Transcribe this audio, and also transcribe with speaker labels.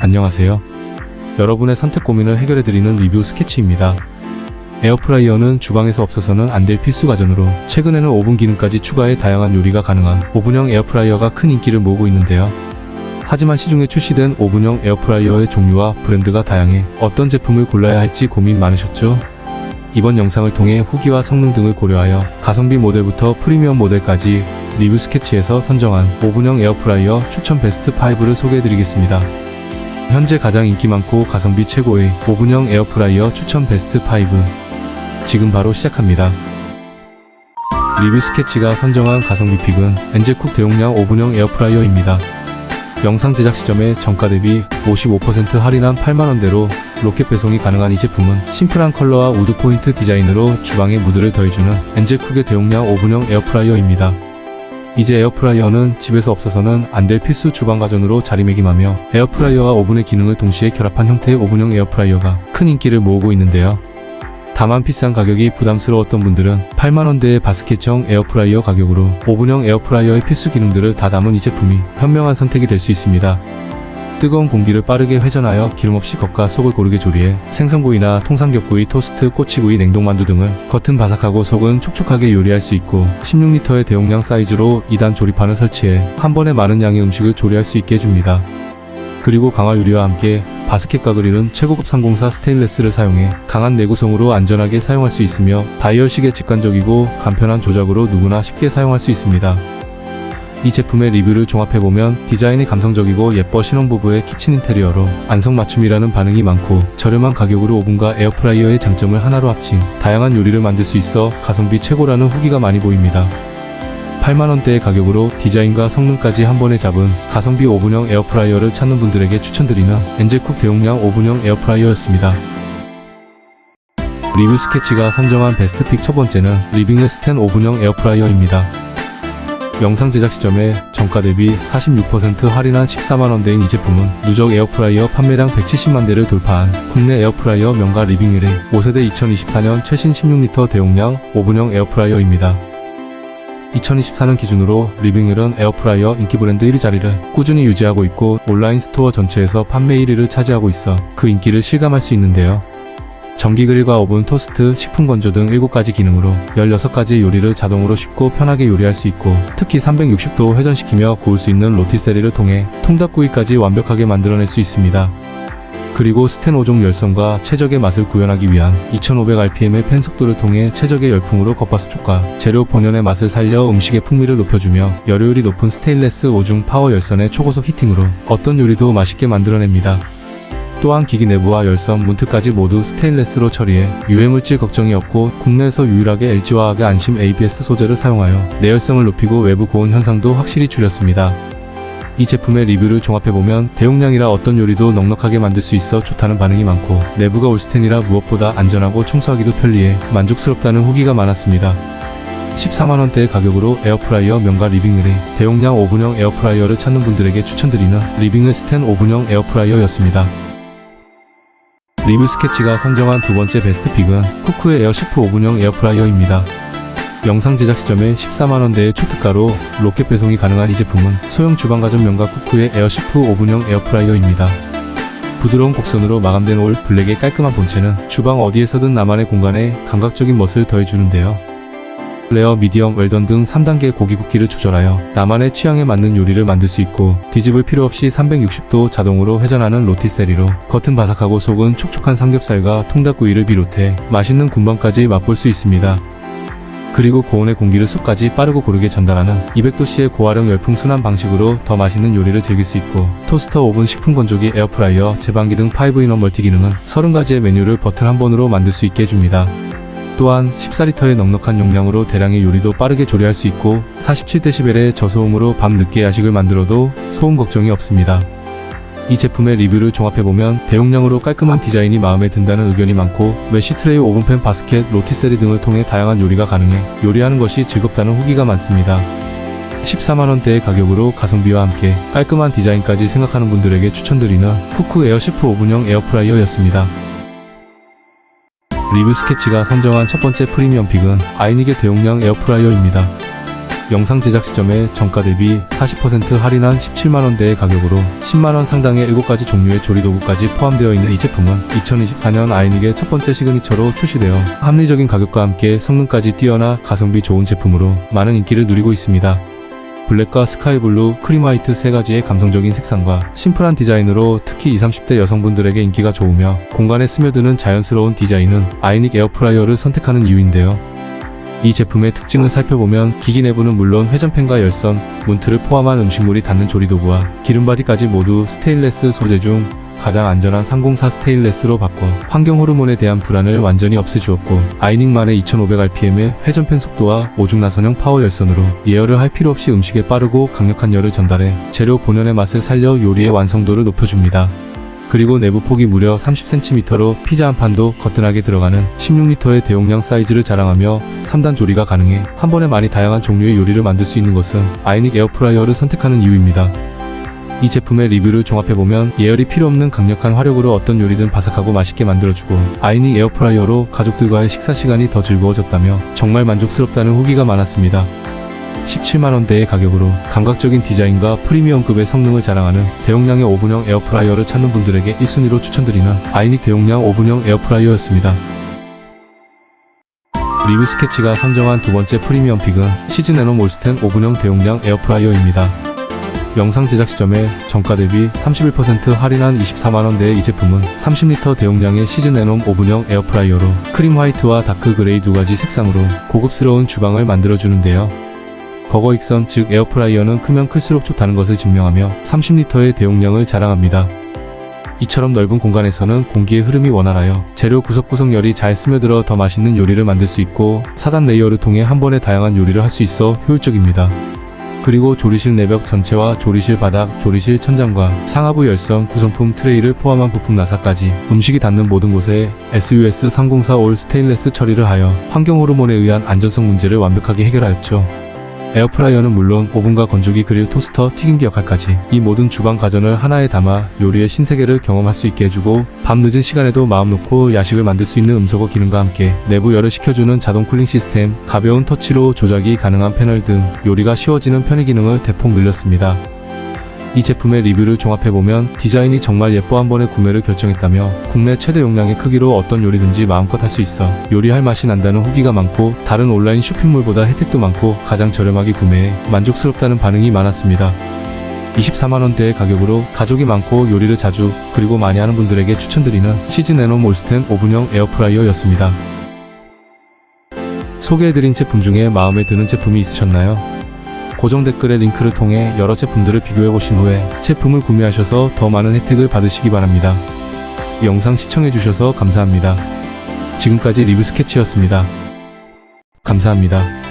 Speaker 1: 안녕하세요. 여러분의 선택 고민을 해결해드리는 리뷰 스케치입니다. 에어프라이어는 주방에서 없어서는 안 될 필수 가전으로 최근에는 오븐 기능까지 추가해 다양한 요리가 가능한 오븐형 에어프라이어가 큰 인기를 모으고 있는데요. 하지만 시중에 출시된 오븐형 에어프라이어의 종류와 브랜드가 다양해 어떤 제품을 골라야 할지 고민 많으셨죠? 이번 영상을 통해 후기와 성능 등을 고려하여 가성비 모델부터 프리미엄 모델까지 리뷰 스케치에서 선정한 오븐형 에어프라이어 추천 베스트 5를 소개해드리겠습니다. 현재 가장 인기 많고 가성비 최고의 오븐형 에어프라이어 추천 베스트 5 지금 바로 시작합니다. 리뷰 스케치가 선정한 가성비 픽은 엔제쿡 대용량 오븐형 에어프라이어입니다. 영상 제작 시점에 정가 대비 55% 할인한 8만원대로 로켓 배송이 가능한 이 제품은 심플한 컬러와 우드 포인트 디자인으로 주방에 무드를 더해주는 엔제쿡의 대용량 오븐형 에어프라이어입니다. 이제 에어프라이어는 집에서 없어서는 안 될 필수 주방 가전으로 자리매김하며 에어프라이어와 오븐의 기능을 동시에 결합한 형태의 오븐형 에어프라이어가 큰 인기를 모으고 있는데요. 다만 비싼 가격이 부담스러웠던 분들은 8만원대의 바스켓형 에어프라이어 가격으로 오븐형 에어프라이어의 필수 기능들을 다 담은 이 제품이 현명한 선택이 될 수 있습니다. 뜨거운 공기를 빠르게 회전하여 기름 없이 겉과 속을 고르게 조리해 생선구이나 통삼겹구이, 토스트, 꼬치구이, 냉동만두 등을 겉은 바삭하고 속은 촉촉하게 요리할 수 있고 16리터의 대용량 사이즈로 2단 조리판을 설치해 한 번에 많은 양의 음식을 조리할 수 있게 해줍니다. 그리고 강화 유리와 함께 바스켓과 그릴은 최고급 상공사 스테인레스를 사용해 강한 내구성으로 안전하게 사용할 수 있으며 다이얼식의 직관적이고 간편한 조작으로 누구나 쉽게 사용할 수 있습니다. 이 제품의 리뷰를 종합해보면 디자인이 감성적이고 예뻐 신혼부부의 키친 인테리어로 안성맞춤이라는 반응이 많고 저렴한 가격으로 오븐과 에어프라이어의 장점을 하나로 합친 다양한 요리를 만들 수 있어 가성비 최고라는 후기가 많이 보입니다. 8만원대의 가격으로 디자인과 성능까지 한 번에 잡은 가성비 오븐형 에어프라이어를 찾는 분들에게 추천드리는 엔젤쿡 대용량 오븐형 에어프라이어였습니다. 리뷰 스케치가 선정한 베스트 픽 첫 번째는 리빙의 스텐 오븐형 에어프라이어입니다. 영상 제작 시점에 정가 대비 46% 할인한 14만원 대인 이 제품은 누적 에어프라이어 판매량 170만 대를 돌파한 국내 에어프라이어 명가 리빙일의 5세대 2024년 최신 16리터 대용량 오븐형 에어프라이어입니다. 2024년 기준으로 리빙일은 에어프라이어 인기 브랜드 1위 자리를 꾸준히 유지하고 있고 온라인 스토어 전체에서 판매 1위를 차지하고 있어 그 인기를 실감할 수 있는데요. 전기 그릴과 오븐, 토스트, 식품 건조 등 7가지 기능으로 16가지 요리를 자동으로 쉽고 편하게 요리할 수 있고 특히 360도 회전시키며 구울 수 있는 로티세리를 통해 통닭구이까지 완벽하게 만들어낼 수 있습니다. 그리고 스텐 5종 열선과 최적의 맛을 구현하기 위한 2500rpm의 팬 속도를 통해 최적의 열풍으로 겉바속촉과 재료 본연의 맛을 살려 음식의 풍미를 높여주며 열효율이 높은 스테인레스 5중 파워 열선의 초고속 히팅으로 어떤 요리도 맛있게 만들어냅니다. 또한 기기 내부와 열선, 문틀까지 모두 스테인레스로 처리해 유해물질 걱정이 없고 국내에서 유일하게 LG화학의 안심 ABS 소재를 사용하여 내열성을 높이고 외부 고온 현상도 확실히 줄였습니다. 이 제품의 리뷰를 종합해보면 대용량이라 어떤 요리도 넉넉하게 만들 수 있어 좋다는 반응이 많고 내부가 올스텐이라 무엇보다 안전하고 청소하기도 편리해 만족스럽다는 후기가 많았습니다. 14만원대의 가격으로 에어프라이어 명가 리빙을의 대용량 오븐형 에어프라이어를 찾는 분들에게 추천드리는 리빙을 스텐 오븐형 에어프라이어였습니다. 리뷰 스케치가 선정한 두 번째 베스트 픽은 쿠쿠의 에어 시프 오븐형 에어프라이어입니다. 영상 제작 시점에 14만원대의 초특가로 로켓 배송이 가능한 이 제품은 소형 주방 가전 명가 쿠쿠의 에어시프 오븐형 에어프라이어입니다. 부드러운 곡선으로 마감된 올 블랙의 깔끔한 본체는 주방 어디에서든 나만의 공간에 감각적인 멋을 더해주는데요. 레어, 미디엄, 웰던 등 3단계 고기 굽기를 조절하여 나만의 취향에 맞는 요리를 만들 수 있고 뒤집을 필요 없이 360도 자동으로 회전하는 로티세리로 겉은 바삭하고 속은 촉촉한 삼겹살과 통닭구이를 비롯해 맛있는 군밤까지 맛볼 수 있습니다. 그리고 고온의 공기를 속까지 빠르고 고르게 전달하는 200도씨의 고활용 열풍 순환 방식으로 더 맛있는 요리를 즐길 수 있고 토스터, 오븐, 식품 건조기, 에어프라이어, 제방기 등 5인원 멀티 기능은 30가지의 메뉴를 버튼 한 번으로 만들 수 있게 해줍니다. 또한 14리터의 넉넉한 용량으로 대량의 요리도 빠르게 조리할 수 있고 47dB의 저소음으로 밤 늦게 야식을 만들어도 소음 걱정이 없습니다. 이 제품의 리뷰를 종합해보면 대용량으로 깔끔한 디자인이 마음에 든다는 의견이 많고 메쉬 트레이, 오븐팬, 바스켓, 로티세리 등을 통해 다양한 요리가 가능해 요리하는 것이 즐겁다는 후기가 많습니다. 14만원대의 가격으로 가성비와 함께 깔끔한 디자인까지 생각하는 분들에게 추천드리는 쿠쿠 에어시프 오븐형 에어프라이어였습니다. 리뷰 스케치가 선정한 첫 번째 프리미엄 픽은 아이닉의 대용량 에어프라이어입니다. 영상 제작 시점에 정가 대비 40% 할인한 17만원대의 가격으로 10만원 상당의 7가지 종류의 조리도구까지 포함되어 있는 이 제품은 2024년 아이닉의 첫 번째 시그니처로 출시되어 합리적인 가격과 함께 성능까지 뛰어나 가성비 좋은 제품으로 많은 인기를 누리고 있습니다. 블랙과 스카이블루, 크림화이트 세 가지의 감성적인 색상과 심플한 디자인으로 특히 20, 30대 여성분들에게 인기가 좋으며 공간에 스며드는 자연스러운 디자인은 아이닉 에어프라이어를 선택하는 이유인데요. 이 제품의 특징을 살펴보면 기기 내부는 물론 회전팬과 열선, 문틀을 포함한 음식물이 닿는 조리도구와 기름바디까지 모두 스테인레스 소재 중 가장 안전한 304 스테인레스로 바꿔 환경 호르몬에 대한 불안을 완전히 없애주었고 아이닉만의 2500rpm의 회전팬 속도와 오중 나선형 파워 열선으로 예열을 할 필요 없이 음식에 빠르고 강력한 열을 전달해 재료 본연의 맛을 살려 요리의 완성도를 높여줍니다. 그리고 내부 폭이 무려 30cm로 피자 한 판도 거뜬하게 들어가는 16리터의 대용량 사이즈를 자랑하며 3단 조리가 가능해 한 번에 많이 다양한 종류의 요리를 만들 수 있는 것은 아이닉 에어프라이어를 선택하는 이유입니다. 이 제품의 리뷰를 종합해보면 예열이 필요 없는 강력한 화력으로 어떤 요리든 바삭하고 맛있게 만들어주고 아이닉 에어프라이어로 가족들과의 식사 시간이 더 즐거워졌다며 정말 만족스럽다는 후기가 많았습니다. 17만원대의 가격으로 감각적인 디자인과 프리미엄급의 성능을 자랑하는 대용량의 오븐형 에어프라이어를 찾는 분들에게 1순위로 추천드리는 아이닉 대용량 오븐형 에어프라이어였습니다. 리뷰 스케치가 선정한 두 번째 프리미엄 픽은 시즌 에노 몰스텐 오븐형 대용량 에어프라이어입니다. 영상 제작 시점에 정가 대비 31% 할인한 24만원대의 이 제품은 30리터 대용량의 시즌 에놈 오븐형 에어프라이어로 크림 화이트와 다크 그레이 두 가지 색상으로 고급스러운 주방을 만들어주는데요. 버거 익선 즉 에어프라이어는 크면 클수록 좋다는 것을 증명하며 30리터의 대용량을 자랑합니다. 이처럼 넓은 공간에서는 공기의 흐름이 원활하여 재료 구석구석 열이 잘 스며들어 더 맛있는 요리를 만들 수 있고 사단 레이어를 통해 한 번에 다양한 요리를 할 수 있어 효율적입니다. 그리고 조리실 내벽 전체와 조리실 바닥, 조리실 천장과 상하부 열선, 구성품 트레이를 포함한 부품 나사까지 음식이 닿는 모든 곳에 SUS 304 올 스테인레스 처리를 하여 환경 호르몬에 의한 안전성 문제를 완벽하게 해결하였죠. 에어프라이어는 물론 오븐과 건조기 그릴 토스터, 튀김기 역할까지 이 모든 주방 가전을 하나에 담아 요리의 신세계를 경험할 수 있게 해주고 밤 늦은 시간에도 마음 놓고 야식을 만들 수 있는 음소거 기능과 함께 내부 열을 식혀주는 자동 쿨링 시스템, 가벼운 터치로 조작이 가능한 패널 등 요리가 쉬워지는 편의 기능을 대폭 늘렸습니다. 이 제품의 리뷰를 종합해보면 디자인이 정말 예뻐 한 번에 구매를 결정했다며 국내 최대 용량의 크기로 어떤 요리든지 마음껏 할 수 있어 요리할 맛이 난다는 후기가 많고 다른 온라인 쇼핑몰보다 혜택도 많고 가장 저렴하게 구매해 만족스럽다는 반응이 많았습니다. 24만원대의 가격으로 가족이 많고 요리를 자주 그리고 많이 하는 분들에게 추천드리는 시즌 에노 몰스텐 오븐형 에어프라이어였습니다. 소개해드린 제품 중에 마음에 드는 제품이 있으셨나요? 고정 댓글의 링크를 통해 여러 제품들을 비교해 보신 후에 제품을 구매하셔서 더 많은 혜택을 받으시기 바랍니다. 영상 시청해 주셔서 감사합니다. 지금까지 리뷰 스케치였습니다. 감사합니다.